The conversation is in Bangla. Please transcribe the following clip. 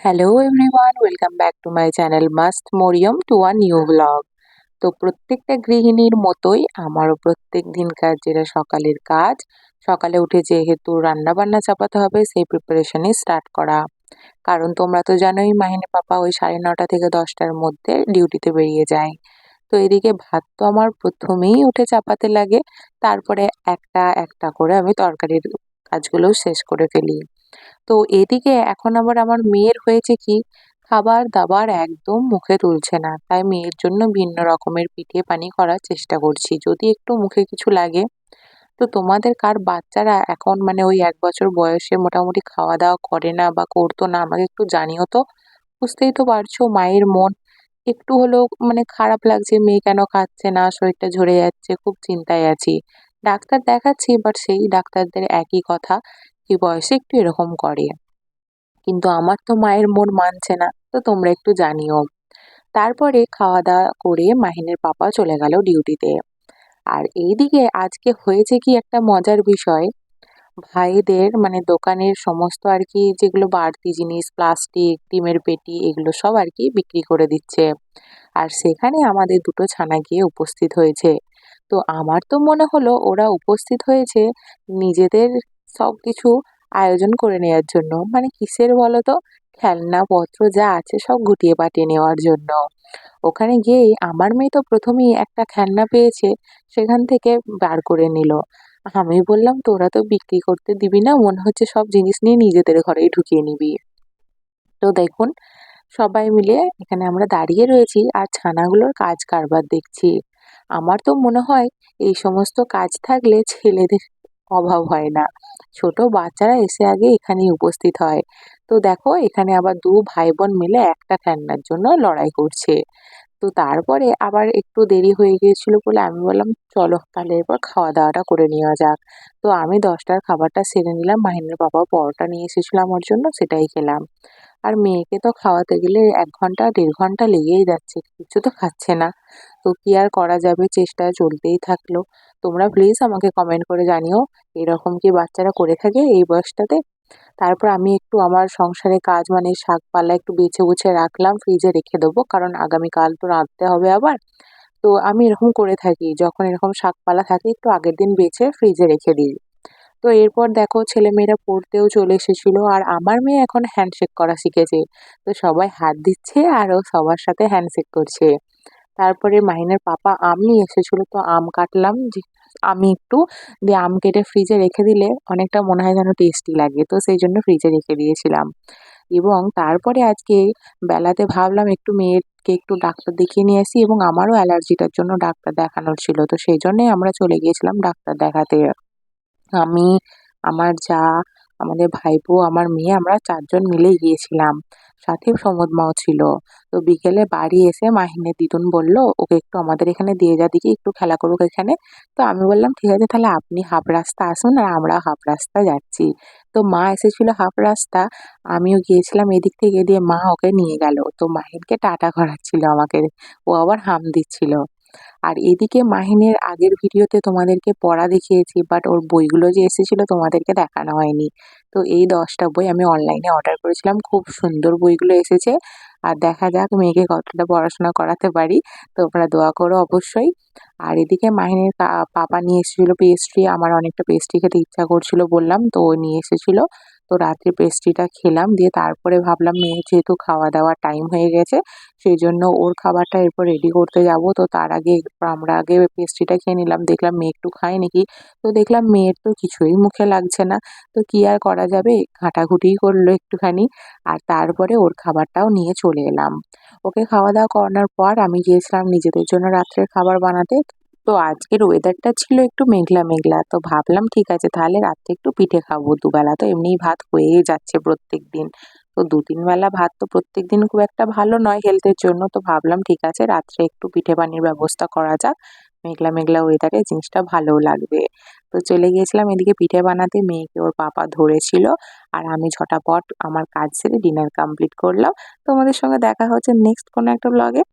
Hello everyone welcome back to my channel must Mariyam to a new blog তো প্রত্যেকটা গৃহিণীর মতোই আমারও প্রত্যেক দিনকার যেটা সকালের কাজ, সকালে উঠে যেহেতু রান্না বান্না চাপাতে হবে, সেই প্রিপারেশনই স্টার্ট করা। কারণ তোমরা তো জানোই, মাহিনী পাপা ওই সাড়ে নটা থেকে দশটার মধ্যে ডিউটিতে বেরিয়ে যায়। তো এদিকে ভাত তো আমার প্রথমেই উঠে চাপাতে লাগে, তারপরে একটা একটা করে আমি তরকারির কাজগুলোও শেষ করে ফেলি। তো এদিকে এখন আবার আমার মেয়ের হয়েছে কি? খাবার দাবার একদম মুখে তুলছে না। তাই মেয়ের জন্য ভিন্ন রকমের পিঠে পানি করার চেষ্টা করছি। যদি একটু মুখে কিছু লাগে। তো তোমাদের কার বাচ্চারা এখন মানে ওই এক বছর বয়সে মোটামুটি খাওয়া দাওয়া করে না বা করতো না, আমাকে একটু জানিও তো। বুঝতেই তো পারছ মায়ের মন। একটু হলেও মানে খারাপ লাগছে, মেয়ে কেন খাচ্ছে না, শরীরটা ঝরে যাচ্ছে, খুব চিন্তায় আছি। ডাক্তার দেখাচ্ছি বাট সেই ডাক্তারদের একই কথা। এই বয়সে একটু এরকম করে। কিন্তু আমার তো মায়ের মন মানছে না, তো তোমরা একটু জানিও। তারপরে খাওয়া দাওয়া করে মাহিনের পাপা চলে গেল ডিউটিতে। আর এইদিকে আজকে হয়েছে কি একটা মজার বিষয়। ভাইদের মানে দোকানের সমস্ত আর কি যেগুলো বাড়তি জিনিস, প্লাস্টিক, ডিমের পেটি, এগুলো সব আর কি বিক্রি করে দিচ্ছে। আর সেখানে আমাদের দুটো ছানা গিয়ে উপস্থিত হয়েছে। তো আমার তো মনে হলো ওরা উপস্থিত হয়েছে নিজেদের সব কিছু আয়োজন করে নেওয়ার জন্য। মানে কিসের বলো তো খেলনাপত্র যা আছে সব গুটিয়ে পাটিয়ে নেওয়ার জন্য। ওখানে গিয়েই আমার মেয়ে তো প্রথমেই একটা খেলনা পেয়েছে, সেখান থেকে বার করে নিল। আমি বললাম, তোরা তো বিক্রি করতে দিবি না, মনে হচ্ছে সব জিনিস নিয়ে নিজেদের ঘরেই ঢুকিয়ে নিবি। তো দেখুন, সবাই মিলে এখানে আমরা দাঁড়িয়ে রয়েছি আর ছানাগুলোর কাজ কারবার দেখছি। আমার তো মনে হয় এই সমস্ত কাজ থাকলে ছেলেদের অভাব হয় না। ছোট বাচ্চারা এসে আগে এখানেই উপস্থিত হয়। তো দেখো, এখানে আবার দু ভাই বোন মিলে একটা খেলনার জন্য লড়াই করছে। তো তারপরে আবার একটু দেরি হয়ে গিয়েছিল বলে আমি বললাম, চলো তাহলে এরপর খাওয়া দাওয়াটা করে নেওয়া যাক। তো আমি দশটার খাবারটা সেরে নিলাম। মাহিনের বাবা পরোটা নিয়ে এসেছিল আমার জন্য, সেটাই খেলাম। আর মেয়েকে তো খাওয়াতে গেলে এক ঘণ্টা, দেড় ঘণ্টা লেগেই যাচ্ছে কিছু তো খাচ্ছে না। তো কি আর করা যাবে? চেষ্টা চলতেই থাকল। তোমরা প্লিজ আমাকে কমেন্ট করে জানিও, এরকম কি বাচ্চারা করে থাকে এই বয়সটাতে? তারপর আমি একটু আমার সংসারে কাজ মানে শাকপালা একটু বেছে গুছে রাখলাম ফ্রিজে রেখে দেবো, কারণ আগামীকাল তো রাঁধতে হবে আবার। তো আমি এরকম করে থাকি, যখন এরকম শাকপালা থাকে, একটু আগের দিন বেছে ফ্রিজে রেখে দিই। তো এরপর দেখো ছেলে মেয়েরা পড়তেও চলে এসেছিল আর আমার মেয়ে এখন হ্যান্ডশেক করা শিখেছে। তো সবাই হাত দিচ্ছে আর ও সবার সাথে হ্যান্ডশেক করছে। তারপরে মাহিনের পাপা আম নিয়ে এসেছিল, তো আম কাটলাম যে আমি একটু দিয়ে আম কেটে ফ্রিজে রেখে দিলে অনেকটা মনে হয় যেন টেস্টি লাগে, তো সেই জন্য ফ্রিজে রেখে দিয়েছিলাম। এবং তারপরে আজকে বেলাতে ভাবলাম একটু মেয়েকে একটু ডাক্তার দেখিয়ে নিয়ে আসি এবং আমারও অ্যালার্জিটার জন্য ডাক্তার দেখানোর ছিল, তো সেই জন্যই আমরা চলে গিয়েছিলাম ডাক্তার দেখাতে। আমি, আমার যা, আমাদের ভাইপো, আমার মেয়ে, আমরা চারজন মিলে গিয়েছিলাম। সাথে মাও ছিল। তো বিকেলে বাড়ি এসে মাহিনের দিদুন বলল, ওকে একটু আমাদের এখানে দিয়ে যা দিকে একটু খেলা করুক এখানে। তো আমি বললাম, ঠিক আছে, তাহলে আপনি হাফ রাস্তা আসুন আর আমরা হাফ রাস্তা যাচ্ছি। তো মা এসেছিল হাফ রাস্তা, আমিও গিয়েছিলাম এদিক থেকে দিয়ে মা ওকে নিয়ে গেল। তো মাহিনকে টাটা করাচ্ছিল আমাকে, ও আবার হাম দিচ্ছিল। আর এদিকে মাহিনের আগের ভিডিওতে তোমাদেরকে পড়া দেখিয়েছি বাট ওর বইগুলো যে এসেছিল তোমাদেরকে দেখানো হয়নি। তো এই দশটা বই আমি অনলাইনে অর্ডার করেছিলাম, খুব সুন্দর বইগুলো এসেছে। আর দেখা যাক মেয়েকে কতটা পড়াশোনা করাতে পারি, তোমরা দোয়া করো অবশ্যই। আর এদিকে মাহিনের পাপা নিয়ে এসেছিল পেস্ট্রি আমার অনেকটা পেস্ট্রি খেতে ইচ্ছা করছিল বললাম, তো নিয়ে এসেছিল। তো রাত্রে পেস্ট্রিটা খেলাম, দিয়ে তারপরে ভাবলাম মেয়ে যেহেতু খাওয়া দাওয়ার টাইম হয়ে গেছে সেই জন্য ওর খাবারটা এরপর রেডি করতে যাব। তো তার আগে, আমরা আগে পেস্ট্রিটা খেয়ে নিলাম, দেখলাম মেয়ে একটু খায় নাকি। তো দেখলাম মেয়ের তো কিছুই মুখে লাগছে না। তো কী আর করা যাবে? ঘাটাঘুটিই করল একটুখানি, আর তারপরে ওর খাবারটাও নিয়ে চলে এলাম। ওকে খাওয়া দাওয়া করানোর পর আমি গিয়েছিলাম নিজেদের জন্য রাত্রের খাবার বানাতে। তো আজকের ওয়েদারটা ছিল একটু মেঘলা মেঘলা, তো ভাবলাম ঠিক আছে তাহলে রাত্রে একটু পিঠে খাব। দুবেলা তো এমনিই ভাত হয়েই যাচ্ছে প্রত্যেক দিন তো দু তিন বেলা ভাত তো প্রত্যেক দিন খুব একটা ভালো নয় হেলথের জন্য, তো ভাবলাম ঠিক আছে রাত্রে একটু পিঠে পানির ব্যবস্থা করা যাক। মেঘলা মেঘলা ওয়েদারে জিনিসটা ভালোও লাগবে। তো চলে গিয়েছিলাম এদিকে পিঠে বানাতে, মেয়েকে ওর পাপা ধরেছিল। আর আমি ঝটাপট আমার কাজ সেরে ডিনার কমপ্লিট করলাম। তোমাদের সঙ্গে দেখা হচ্ছে নেক্সট কোনো একটা ব্লগে